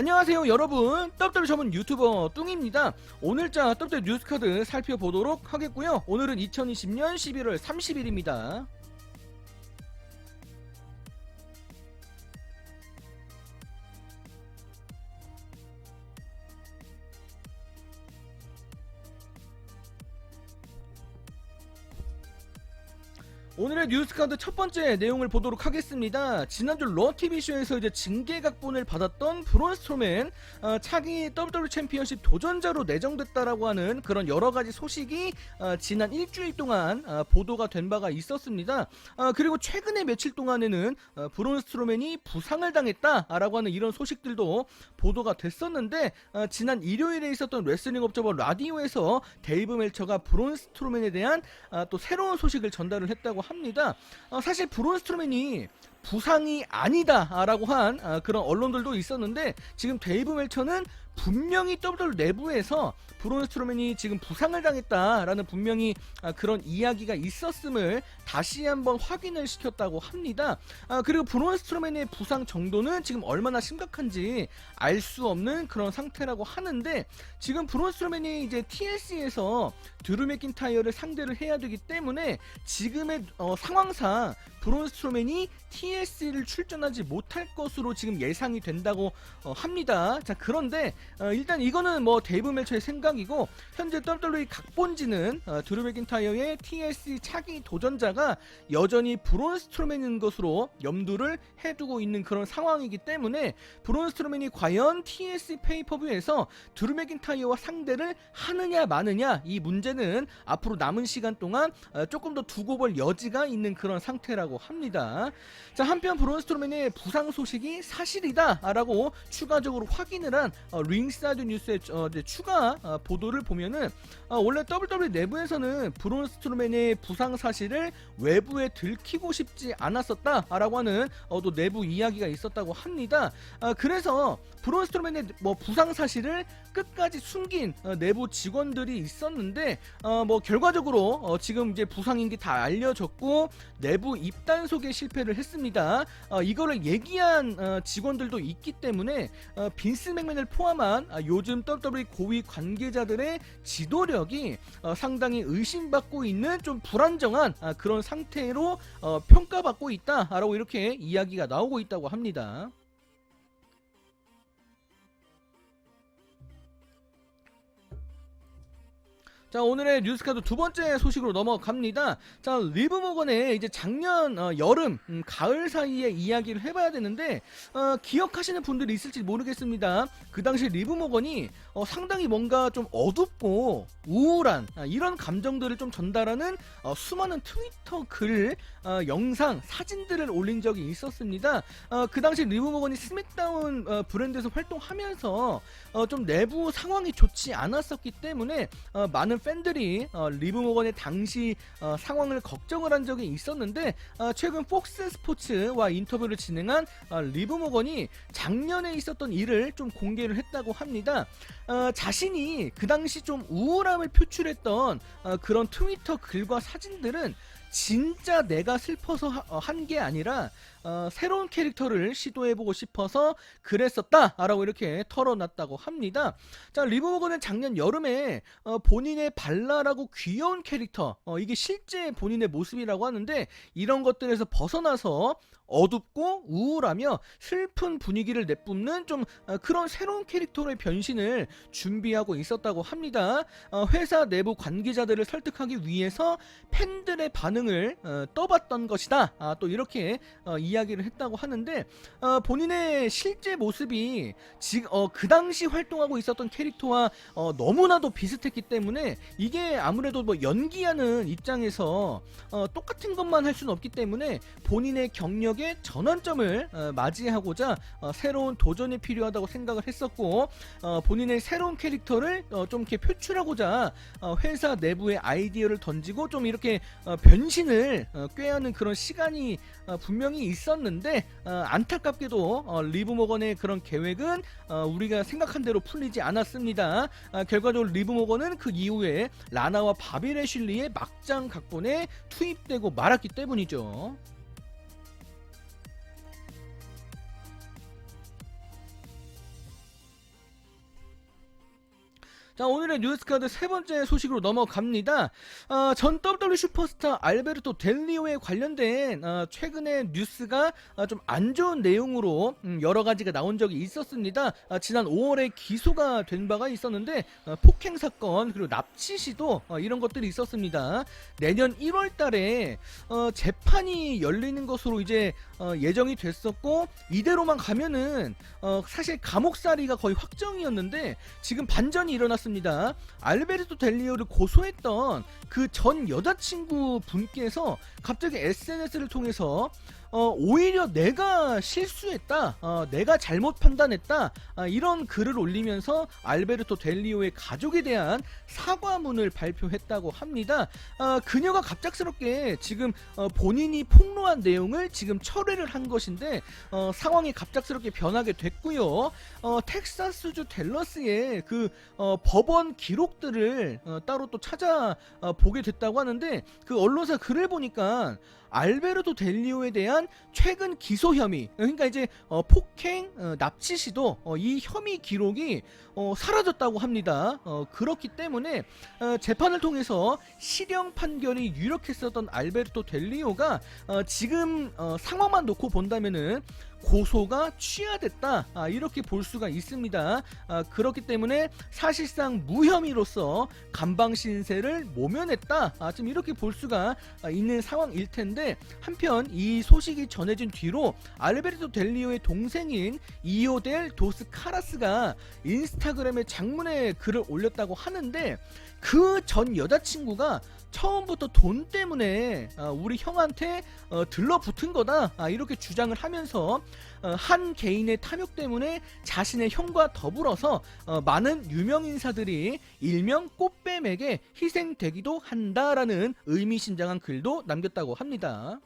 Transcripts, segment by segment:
안녕하세요 여러분. 떡떡 전문 유튜버 뚱입니다. 오늘자 떡떡 뉴스카드 살펴보도록 하겠고요. 오늘은 2020년 11월 30일입니다 오늘의 뉴스카드 첫 번째 내용을 보도록 하겠습니다. 지난주 러TV쇼에서 이제 징계각본을 받았던 브론스트로맨 어, 차기 WWE 챔피언십 도전자로 내정됐다라고 하는 그런 여러 가지 소식이 어, 지난 일주일 동안 어, 보도가 된 바가 있었습니다. 어, 그리고 최근에 며칠 동안에는 어, 브론스트로맨이 부상을 당했다라고 하는 이런 소식들도 보도가 됐었는데 어, 지난 일요일에 있었던 레슬링 업저버 라디오에서 데이브 멜처가 브론스트로맨에 대한 아, 또 새로운 소식을 전달을 했다고 합니다. 어, 사실 브론스트로맨이 부상이 아니다라고 한 아, 그런 언론들도 있었는데 지금 데이브 멜처는 분명히 WWE 내부에서 브론 스트로맨이 지금 부상을 당했다라는 분명히 아, 그런 이야기가 있었음을 다시 한번 확인을 시켰다고 합니다. 아, 그리고 브론 스트로맨의 부상 정도는 지금 얼마나 심각한지 알 수 없는 그런 상태라고 하는데 지금 브론 스트로맨이 이제 TLC에서 드루 맥킨타이어를 상대를 해야 되기 때문에 지금의 어, 상황상 브론 스트로맨이 TLC를 출전하지 못할 것으로 지금 예상이 된다고 어, 합니다. 자 그런데 어, 일단 이거는 뭐 데이브 멜처의 생각이고 현재 WWE 각본지는 어, 드루 맥킨타이어의 TLC 차기 도전자가 여전히 브론 스트로맨인 것으로 염두를 해두고 있는 그런 상황이기 때문에 브론 스트로맨이 과연 TLC 페이퍼뷰에서 드루 맥킨타이어와 상대를 하느냐 마느냐 이 문제는 앞으로 남은 시간 동안 어, 조금 더 두고 볼 여지가 있는 그런 상태라고 합니다. 자 한편 브론 스트로맨의 부상 소식이 사실이다라고 추가적으로 확인을 한 어, 링사이드 뉴스의 어, 추가 어, 보도를 보면은 어, 원래 WWE 내부에서는 브론 스트로맨의 부상 사실을 외부에 들키고 싶지 않았었다라고 하는 어, 또 내부 이야기가 있었다고 합니다. 아, 그래서 브론 스트로맨의 뭐 부상 사실을 끝까지 숨긴 어, 내부 직원들이 있었는데 어, 뭐 결과적으로 어, 지금 이제 부상인 게 다 알려졌고 내부 입 단속에 실패를 했습니다. 어, 이거를 얘기한 어, 직원들도 있기 때문에 어, 빈스 맥맨을 포함한 아, 요즘 WWE 고위 관계자들의 지도력이 어, 상당히 의심받고 있는 좀 불안정한 아, 그런 상태로 어, 평가받고 있다라고 이렇게 이야기가 나오고 있다고 합니다. 자 오늘의 뉴스카드 두 번째 소식으로 넘어갑니다. 자 리브 모건의 이제 작년 어, 여름 음, 가을 사이에 이야기를 해봐야 되는데 어, 기억하시는 분들이 있을지 모르겠습니다. 그 당시 리브 모건이 어, 상당히 뭔가 좀 어둡고 우울한 아, 이런 감정들을 좀 전달하는 어, 수많은 트위터 글, 어, 영상, 사진들을 올린 적이 있었습니다. 어, 그 당시 리브 모건이 스맥다운 어, 브랜드에서 활동하면서 어, 좀 내부 상황이 좋지 않았었기 때문에 어, 많은 팬들이 어, 리브 모건의 당시 어, 상황을 걱정을 한 적이 있었는데 어, 최근 폭스 스포츠와 인터뷰를 진행한 어, 리브 모건이 작년에 있었던 일을 좀 공개를 했다고 합니다. 어, 자신이 그 당시 좀 우울함을 표출했던 어, 그런 트위터 글과 사진들은 진짜 내가 슬퍼서 한 게 아니라 어, 새로운 캐릭터를 시도해보고 싶어서 그랬었다라고 이렇게 털어놨다고 합니다. 자 리브모건은 작년 여름에 어, 본인의 발랄하고 귀여운 캐릭터 어, 이게 실제 본인의 모습이라고 하는데 이런 것들에서 벗어나서 어둡고 우울하며 슬픈 분위기를 내뿜는 좀 어, 그런 새로운 캐릭터의 변신을 준비하고 있었다고 합니다. 어, 회사 내부 관계자들을 설득하기 위해서 팬들의 반응 을 어, 떠봤던 것이다. 아, 또 이렇게 어, 이야기를 했다고 하는데 어, 본인의 실제 모습이 지금 어, 그 당시 활동하고 있었던 캐릭터와 어, 너무나도 비슷했기 때문에 이게 아무래도 뭐 연기하는 입장에서 어, 똑같은 것만 할 수는 없기 때문에 본인의 경력에 전환점을 어, 맞이하고자 어, 새로운 도전이 필요하다고 생각을 했었고 어, 본인의 새로운 캐릭터를 어, 좀 이렇게 표출하고자 어, 회사 내부에 아이디어를 던지고 좀 이렇게 어, 변 신을 어, 꾀하는 그런 시간이 어, 분명히 있었는데 어, 안타깝게도 어, 리브 모건의 그런 계획은 어, 우리가 생각한 대로 풀리지 않았습니다. 아, 결과적으로 리브 모건은 그 이후에 라나와 바비레 슐리의 막장 각본에 투입되고 말았기 때문이죠. 자 오늘의 뉴스카드 세 번째 소식으로 넘어갑니다. 어, 전 WWE 슈퍼스타 알베르토 델리오에 관련된 어, 최근의 뉴스가 어, 좀안 좋은 내용으로 음, 여러 가지가 나온 적이 있었습니다. 아, 지난 5월에 기소가 된 바가 있었는데 어, 폭행 사건 그리고 납치 시도 어, 이런 것들이 있었습니다. 내년 1월달에 어, 재판이 열리는 것으로 이제 어, 예정이 됐었고 이대로만 가면은 어, 사실 감옥살이가 거의 확정이었는데 지금 반전이 일어났습니다. 알베르토 델리오를 고소했던 그 전 여자친구 분께서 갑자기 SNS를 통해서 어, 오히려 내가 실수했다, 어, 내가 잘못 판단했다, 아, 이런 글을 올리면서 알베르토 델리오의 가족에 대한 사과문을 발표했다고 합니다. 아, 그녀가 갑작스럽게 지금 어, 본인이 폭로한 내용을 지금 철회를 한 것인데 어, 상황이 갑작스럽게 변하게 됐고요. 어, 텍사스주 댈러스의 그 어, 법원 기록들을 어, 따로 또 찾아 어, 보게 됐다고 하는데 그 언론사 글을 보니까 알베르토 델리오에 대한 최근 기소 혐의 그러니까 이제 어, 폭행 어, 납치 시도 어, 이 혐의 기록이 어, 사라졌다고 합니다. 어, 그렇기 때문에 어, 재판을 통해서 실형 판결이 유력했었던 알베르토 델리오가 어, 지금 어, 상황만 놓고 본다면은 고소가 취하됐다 아, 이렇게 볼 수가 있습니다. 아, 그렇기 때문에 사실상 무혐의로서 감방 신세를 모면했다. 아, 지금 이렇게 볼 수가 아, 있는 상황일 텐데 한편 이 소식 이 전해진 뒤로 알베르토 델리오의 동생인 이오델 도스 카라스가 인스타그램에 장문의 글을 올렸다고 하는데 그 전 여자친구가 처음부터 돈 때문에 어, 우리 형한테 어, 들러붙은 거다 아, 이렇게 주장을 하면서 어, 한 개인의 탐욕 때문에 자신의 형과 더불어서 어, 많은 유명 인사들이 일명 꽃뱀에게 희생되기도 한다라는 의미심장한 글도 남겼다고 합니다.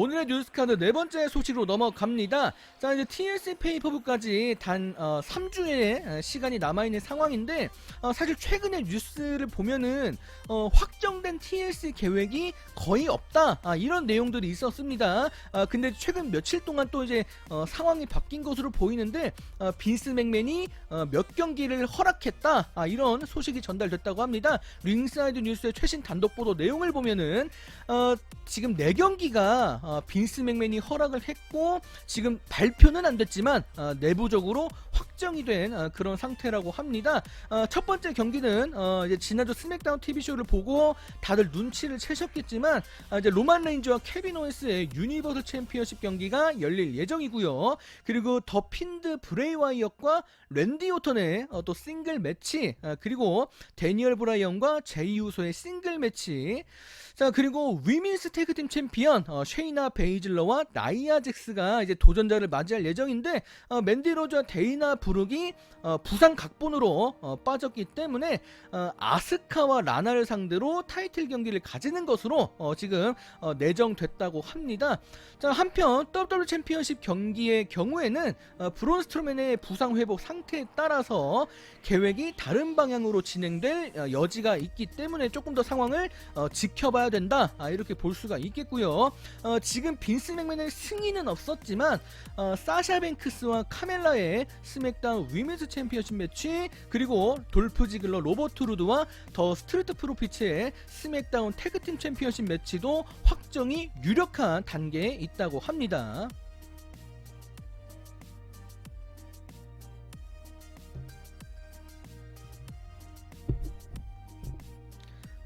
오늘의 뉴스카드 네 번째 소식으로 넘어갑니다. 자, 이제 TLC 페이퍼북까지 단 어, 3주의 시간이 남아있는 상황인데, 어, 사실 최근의 뉴스를 보면은, 어, 확정된 TLC 계획이 거의 없다. 아, 이런 내용들이 있었습니다. 아, 근데 최근 며칠 동안 또 이제, 어, 상황이 바뀐 것으로 보이는데, 어, 빈스 맥맨이 어, 몇 경기를 허락했다. 아, 이런 소식이 전달됐다고 합니다. 링사이드 뉴스의 최신 단독 보도 내용을 보면은, 어, 지금 4경기가 어, 빈스 맥맨이 허락을 했고 지금 발표는 안 됐지만 어, 내부적으로 확 정이 된 어, 그런 상태라고 합니다. 어, 첫 번째 경기는 어, 이제 지난주 스맥다운 TV 쇼를 보고 다들 눈치를 채셨겠지만 아, 이제 로만 레인저와 케빈 오웬스의 유니버설 챔피언십 경기가 열릴 예정이고요. 그리고 더 핀드 브레이 와이어과 랜디 오턴의 어, 또 싱글 매치 아, 그리고 데니얼 브라이언과 제이 우소의 싱글 매치 자 그리고 위민스 태그팀 챔피언 어, 쉐이나 베이즐러와 나이아 잭스가 이제 도전자를 맞이할 예정인데 어, 맨디 로즈와 데이나 부룩이 어, 부상 각본으로 어, 빠졌기 때문에 어, 아스카와 라나를 상대로 타이틀 경기를 가지는 것으로 어, 지금 어, 내정됐다고 합니다. 자 한편 WWE 챔피언십 경기의 경우에는 어, 브론 스트로맨의 부상 회복 상태에 따라서 계획이 다른 방향으로 진행될 어, 여지가 있기 때문에 조금 더 상황을 어, 지켜봐야 된다 아, 이렇게 볼 수가 있겠고요. 어, 지금 빈스 맥맨의 승리는 없었지만 어, 사샤 뱅크스와 카멜라의 스맥 다운 위메스 챔피언십 매치 그리고 돌프 지글러 로버트 루드와 더 스트리트 프로피츠의 스맥다운 태그팀 챔피언십 매치도 확정이 유력한 단계에 있다고 합니다.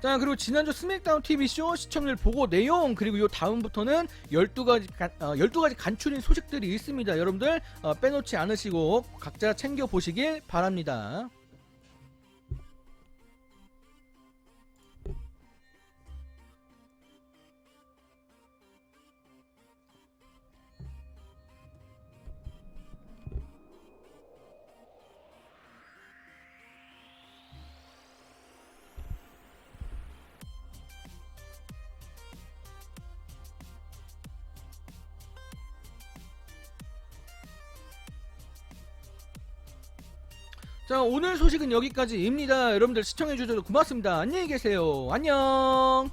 자 그리고 지난주 스맥다운 TV쇼 시청률 보고 내용 그리고 요 다음부터는 12가지, 간, 어, 12가지 간추린 소식들이 있습니다. 여러분들 어, 빼놓지 않으시고 각자 챙겨보시길 바랍니다 자 오늘 소식은 여기까지입니다. 여러분들 시청해주셔서 고맙습니다. 안녕히 계세요. 안녕